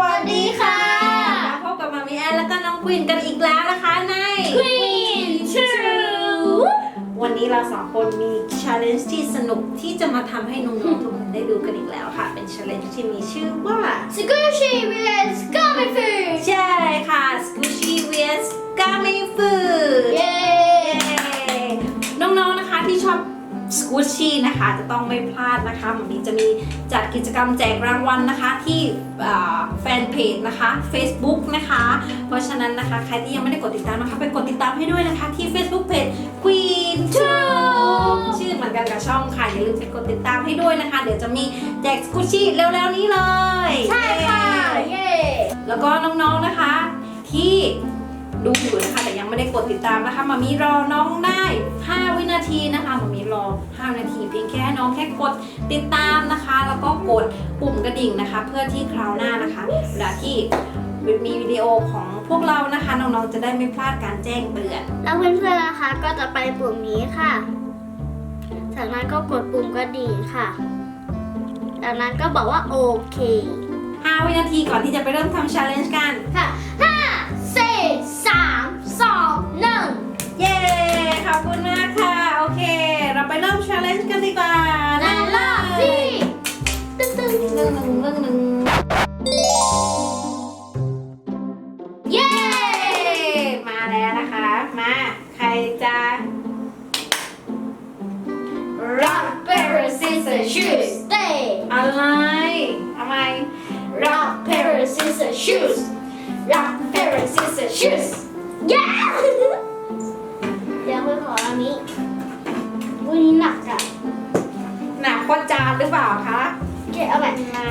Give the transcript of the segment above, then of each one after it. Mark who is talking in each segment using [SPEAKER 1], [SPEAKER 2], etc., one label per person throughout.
[SPEAKER 1] วัสดีค่ะ
[SPEAKER 2] มาพบกับมามีแอนแล้วก็น้องควินกันอีกแล้วนะคะใน
[SPEAKER 1] Queen True
[SPEAKER 2] วันนี้เราสองคนมี challenge ที่สนุกที่จะมาทำให้น้องๆทุกคนได้ดูกันอีกแล้วค่ะ เป็น challenge ที่มีชื่อว่า
[SPEAKER 1] Squishy with Gummy Food
[SPEAKER 2] ใช่ค่ะ squishy vs gummy food
[SPEAKER 1] เย้
[SPEAKER 2] น้องๆนะคะที่ชอบ สกูชี่นะคะจะต้องไม่พลาดนะคะมันนี้จะมีจัดกิจกรรมแจกรางวัลนะคะที่แฟนเพจนะคะ Facebook นะคะ เพราะฉะนั้นนะคะใครที่ยังไม่ได้กดติดตามนะคะไปกดติดตามให้ด้วยนะคะที่ Facebook Page Queen 2ชื่อเหมือนกันกับช่องค่ะอย่าลืมไปกดติดตามให้ด้วยนะคะ เดี๋ยวจะมีแจกสกูชี่เร็วๆนี้เลย
[SPEAKER 1] ใช่ค่ะ เย้
[SPEAKER 2] แล้วก็น้องๆนะคะที่ ดูอยู่นะคะแต่ยังไม่ได้กดติดตามนะคะมามีรอน้องได้ 5 วินาทีนะคะมามีรอ 5 นาทีเพียงแค่ให้น้องแค่กดติดตามนะคะ แล้วก็กดปุ่มกระดิ่งนะคะ เพื่อที่คราวหน้านะคะเวลาที่มีวิดีโอของพวกเรานะคะ น้องๆจะได้ไม่พลาดการแจ้งเตือน
[SPEAKER 1] แล้วเพื่อนๆนะคะก็จะไปปุ่มนี้ค่ะ จากนั้นก็กดปุ่มกระดิ่งค่ะ จากนั้นก็บอกว่าโอเค
[SPEAKER 2] 5วินาทีก่อนที่จะไปเริ่มทำ challenge กัน
[SPEAKER 1] ค่ะ scissors shoes เต้
[SPEAKER 2] อะไรทำไม
[SPEAKER 1] Rock paper scissors shoes Rock paper scissors shoes เย้เดี๋ยวไปขออันนี้วันนี้หนักอะ
[SPEAKER 2] หนักกว่าจานหรือเปล่าคะ
[SPEAKER 1] เก็บเอาแบบ
[SPEAKER 2] มา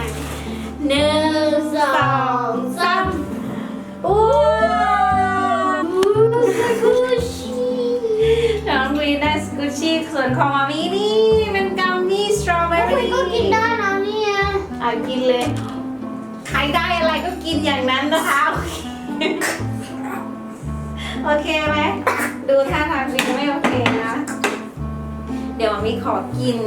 [SPEAKER 1] หนึ่งสองสาม
[SPEAKER 2] อู้
[SPEAKER 1] สกูชี
[SPEAKER 2] น้องวีได้สกูชี่ส่วนของมามีนี่ อากินเลย ใครได้อะไรก็กินอย่างนั้นนะคะ โอเคโอเคไหมดูท่าทางวินไม่โอเคนะ เดี๋ยวมามีขอกิน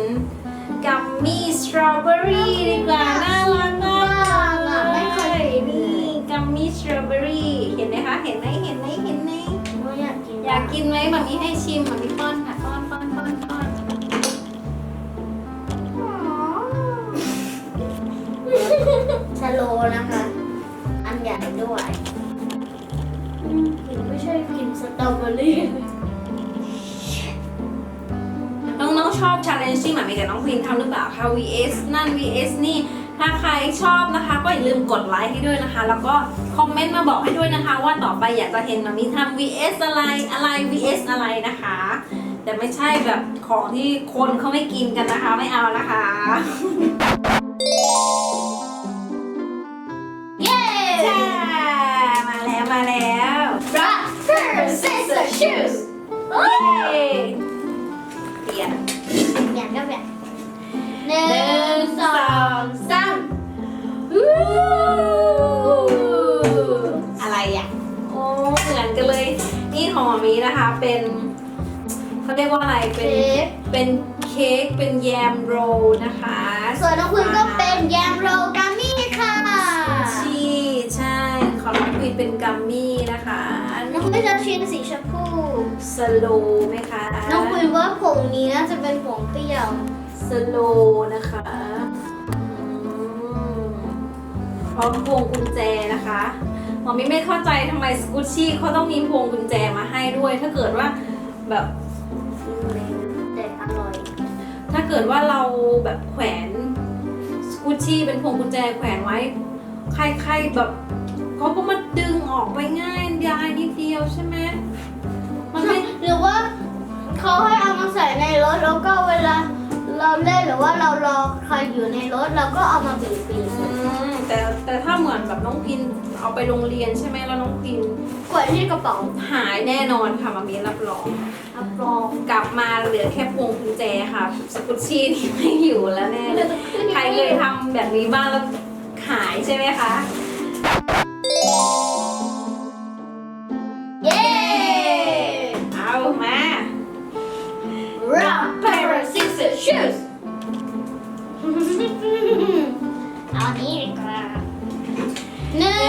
[SPEAKER 2] กัมมี่สตรอเบอรี่ดีกว่า น่ารักมากเล
[SPEAKER 1] ไม่เคย
[SPEAKER 2] ย
[SPEAKER 1] กิน
[SPEAKER 2] นี่กัมมี่สตรอเบอรี่เห็นไหมคะ เห็นไหมเห็นไหมเห็นไหม
[SPEAKER 1] ไม่อยากกิน
[SPEAKER 2] อยากกินไหมมามีให้ชิมมามีป้อนค่ะป้อนป้อนป้อนป้อน
[SPEAKER 1] โลนะคะ อันใหญ่ด้วยอืมไม่ใช่กินสตรอเบอรี่
[SPEAKER 2] น้องๆชอบชาเลนจ์ที่หมามีกับน้องควีนทำหรือเปล่าคะ vs นั่น vs นี่ ถ้าใครชอบนะคะ ก็อย่าลืมกดไลค์ให้ด้วยนะคะ แล้วก็คอมเมนต์มาบอกให้ด้วยนะคะ ว่าต่อไปอยากจะเห็นหมามีทำ vs อะไรอะไร vs อะไรนะคะ แต่ไม่ใช่แบบของที่คนเขาไม่กินกันนะคะ ไม่เอานะคะ จ้ามาแล้วมาแล้ว
[SPEAKER 1] Rock paper scissors shoes
[SPEAKER 2] เย้เปลี่ยน
[SPEAKER 1] เปลี่ยนก็เปลี่ยนหนึ่งสองสาม
[SPEAKER 2] อู้อะไรอะโอ้เหมือนกันเลย นี่ของมามีนะคะเป็นเขาเรียกว่าอะไรเป็น
[SPEAKER 1] เค้ก
[SPEAKER 2] เป็นเค้กเป็นแยมโรลนะคะ
[SPEAKER 1] ส่วนน้องคุณก็เป็นแยมโรกา
[SPEAKER 2] เป็นกัมมี่นะคะ
[SPEAKER 1] น้องคุณจะชิ้นสีชมพู
[SPEAKER 2] สโลไหมคะ
[SPEAKER 1] น้องคุยว่าผงนี้น่าจะเป็นผงเปรี้ยว
[SPEAKER 2] สโลนะคะอืมพร้อมพวงกุญแจนะคะหมอมิไม่เข้าใจทำไมสกุชชี่เขาต้องมีพวงกุญแจมาให้ด้วย ถ้าเกิดว่าแบบ
[SPEAKER 1] แต่อร่อย
[SPEAKER 2] ถ้าเกิดว่าเราแบบแขวนสกุชชี่เป็นพวงกุญแจแขวนไว้ใครๆแบบ เขาก็มาดึงออกไปง่ายยายนิดเดียวใช่ไหมมันไม่
[SPEAKER 1] หรือว่าเขาให้เอามาใส่ในรถแล้วก็เวลาเราเล่นหรือว่าเรารอใครอยู่ในรถเราก็เอามาบีบบีบ
[SPEAKER 2] อืมแต่แต่ถ้าเหมือนแบบน้องพินเอาไปโรงเรียนใช่ไหมแล้วน้องพิน
[SPEAKER 1] กดที่กระเป๋า
[SPEAKER 2] หายแน่นอนค่ะมามีรับรอง
[SPEAKER 1] รับรอง
[SPEAKER 2] กลับมาเหลือแค่พวงกุญแจค่ะ สกุชชี่นี่ไม่อยู่แล้วแน่เลยใครเคยทำแบบนี้บ้างแล้วขายใช่ไหมคะ
[SPEAKER 1] Shoes
[SPEAKER 2] เอานี้ดี
[SPEAKER 1] กว่าหนึ่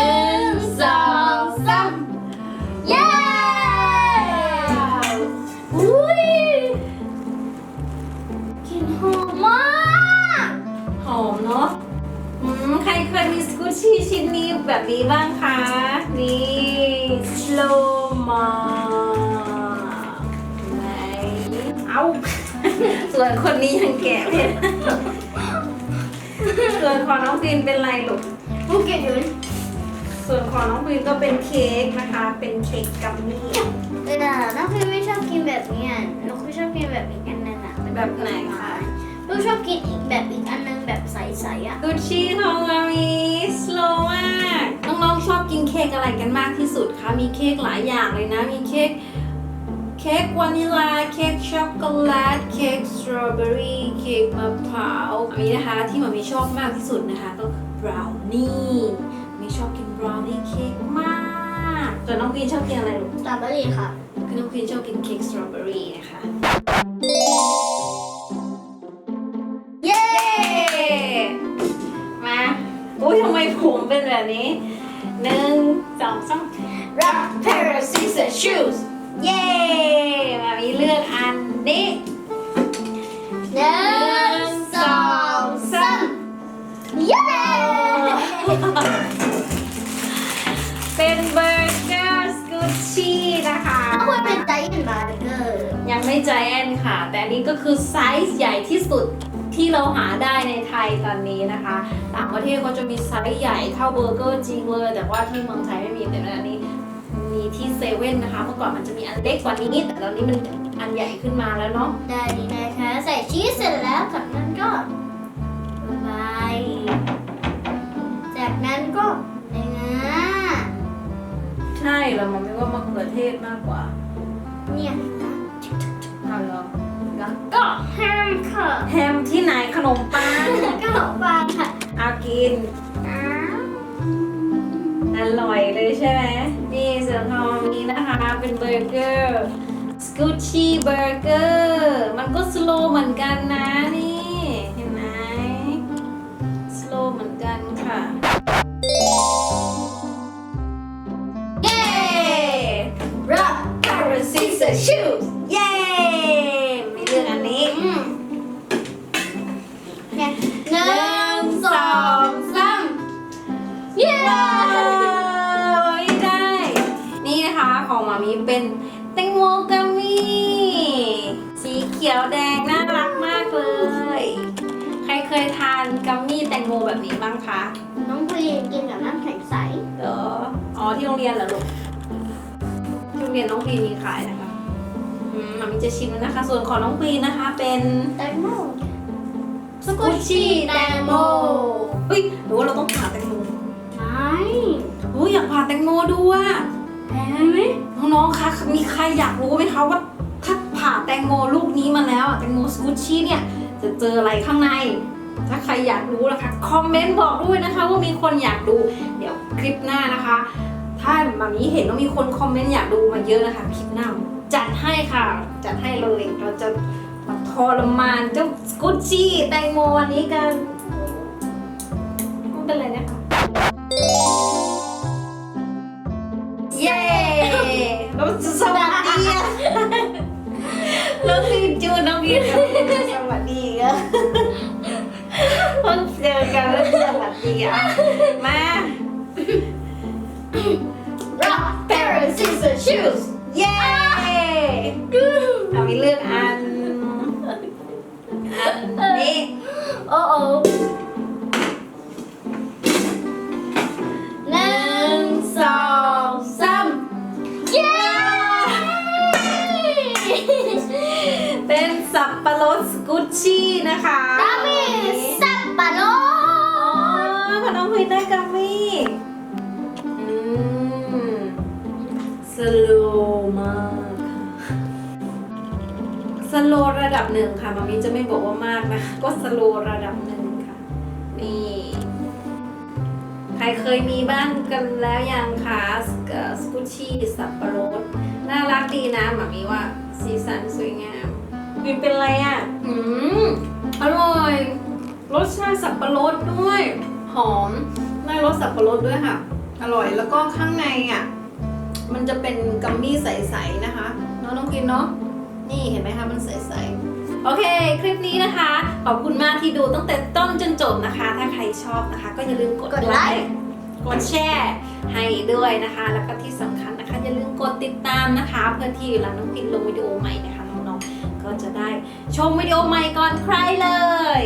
[SPEAKER 1] งสองสามเย้อุ้ยกลินหอมมากหอมเนาะ
[SPEAKER 2] ใครเคยมีสกูชี่ชิ้นนี้แบบนี้บ้างคะ นี่ slow มาไหนเอา ส่วนคนนี้ยังแกะไม่ได้ส่วนของน้องฟินเป็นไรลูก
[SPEAKER 1] ภูเก็ตอยู่
[SPEAKER 2] ส่วนของน้องฟินก็เป็นเค้กนะคะ เป็นเค้กกัมมี่
[SPEAKER 1] เออน้องคือไม่ชอบกินแบบนี้อะน้องคือชอบกินแบบอีกอันนึงอะ
[SPEAKER 2] แบบไหนคะ
[SPEAKER 1] ลูกชอบกินอีกแบบอีกอันนึงแบบใสๆอะ
[SPEAKER 2] กุชชี่ของมามีสโลมากน้องๆชอบกินเค้กอะไรกันมากที่สุดคะมีเค้กหลายอย่างเลยนะ มีเค้กเค้กวานิลาเค้กช็ อกโกแลตเค้กสตรอเบอรี่เค้กมะพร้าวอันนี้นะคะที่มามีชอบมากที่สุดนะคะก็คือบราวนี่มีชอบกินบราวนี่เค้กมากส่วนน้องพีนชอบกินอะไรลูก
[SPEAKER 1] สตรอเบอรี่ค่ะ
[SPEAKER 2] คือน้องพีนชอบกินเค้กสตรอเบอรี่นะคะ
[SPEAKER 1] เย้
[SPEAKER 2] มาอุ้ยทำไมผมเป็นแบบนี้หนึ่งสองสาม
[SPEAKER 1] rock paper scissors shoes
[SPEAKER 2] เย้มามีเลือกอัน นี้
[SPEAKER 1] หนึ่งสองสามเย้
[SPEAKER 2] เป็นเบอร์เกอร์สกูชี่นะคะ
[SPEAKER 1] ควรเป็นไดเอ็นบาร์เกอร์
[SPEAKER 2] ยังไม่ใจแอนค่ะ แต่อันนี้ก็คือไซส์ใหญ่ที่สุดที่เราหาได้ในไทยตอนนี้นะคะ ต่างประเทศเขาจะมีไซส์ใหญ่เท่าเบอร์เกอร์จริงเลย แต่ว่าที่เมืองไทยไม่มีแต่อันนี้มีที่เซเว่นนะคะ เมื่อก่อนมันจะมีอันเล็กกว่านี้ แต่ตอนนี้มัน อันใหญ่ขึ้นมาแล้วเนาะ
[SPEAKER 1] ได้ดีนะคะ ใส่ชีสเสร็จแล้วจากนั้นก็ไปจากนั้นก็เนื้อ
[SPEAKER 2] ใช่เรามันไม่ว่ามะเขือเทศมากกว่า
[SPEAKER 1] เนี่ย
[SPEAKER 2] เอาเหรอ
[SPEAKER 1] แล้วก็แฮมค่ะ
[SPEAKER 2] แฮมที่ไหนขนมปัง
[SPEAKER 1] แล้วก็ขนมปังค่ะ
[SPEAKER 2] เอากิน
[SPEAKER 1] อ้าว
[SPEAKER 2] อร่อยเลยใช่ไหมนี่ส่วนของนี้นะคะ เป็นเบอร์เกอร์ส กูชี่เบอร์เกอร์มันก็สโลเหมือนกันนะนี่ เห็นไหมสโลเหมือนกันค่ะ เย้
[SPEAKER 1] rock paper scissors shoes
[SPEAKER 2] เย้มีเรื่องอันนี้
[SPEAKER 1] อืมเนี่ยหนึ่งสองสามเย้
[SPEAKER 2] ว้าวได้ นี่นะคะของมามีเป็น แตงโมกัมมี่สีเขียวแดงน่ารักมากเลย ใครเคยทานกัมมี่แตงโมแบบนี้บ้างคะ
[SPEAKER 1] น้องพีกินกับน้ำแข็งใส
[SPEAKER 2] เหรออ๋อที่โรงเรียนเหรอลูกที่โรงเรียนน้องพีมีขายนะคะอืมมามีจะชิมแล้วนะคะ ส่วนของน้องพีนะคะ เป็น
[SPEAKER 1] แตงโม
[SPEAKER 2] สกุชชี่แตงโมเฮ้ยหรือว่าเราต้องผ่าแตงโม
[SPEAKER 1] ไม่
[SPEAKER 2] เฮ้ยอยากผ่าแตงโมดูอะ
[SPEAKER 1] แพงไหม
[SPEAKER 2] น้องๆคะมีใครอยากรู้ไหมคะว่าถ้าผ่าแตงโมลูกนี้มาแล้วอะแตงโมสกูชี่เนี่ยจะเจออะไรข้างใน ถ้าใครอยากรู้นะคะคอมเมนต์บอกด้วยนะคะ ว่ามีคนอยากดูเดี๋ยวคลิปหน้านะคะ ถ้าแบบนี้เห็นว่ามีคนคอมเมนต์อยากดูมาเยอะนะคะคลิปหน้าจัดให้ค่ะ จัดให้เลยเราจะมาทรมานเจ้าสกูชี่แตงโมวันนี้กันไม่เป็นไรนะคะ เย้เราจะสวัสดีอะน้องพีจูน้องพีกับสวัสดีอะเพิ่งเจอกันแล้วสวัสดีอะมา หนึ่งค่ะมามีจะไม่บอกว่ามากนะ ก็สโลระดับหนึ่งค่ะ นี่ ใครเคยมีบ้านกันแล้วยังคะสกสกุชชี่สับปะรดน่ารักดีนะหมามีว่าสีสันสวยงามมีเป็นไรอะ อืม อร่อย รสชาติสับปะรดด้วย หอมได้รสสับปะรดด้วยค่ะ อร่อยแล้วก็ข้างในอะ มันจะเป็นกัมมี่ใสๆนะคะเน้องน้องกินเนาะนี่เห็นไหมคะมันใสๆ โอเค คลิปนี้นะคะ ขอบคุณมากที่ดูตั้งแต่ต้นจนจบนะคะ ถ้าใครชอบนะคะ ก็อย่าลืมกด
[SPEAKER 1] กดไลค์
[SPEAKER 2] กดแชร์ให้ด้วยนะคะ แล้วก็ที่สำคัญนะคะ อย่าลืมกดติดตามนะคะ เพื่อที่เวลาน้องพินลงวิดีโอใหม่นะคะน้องๆก็จะได้ชมวิดีโอใหม่ก่อนใครเลย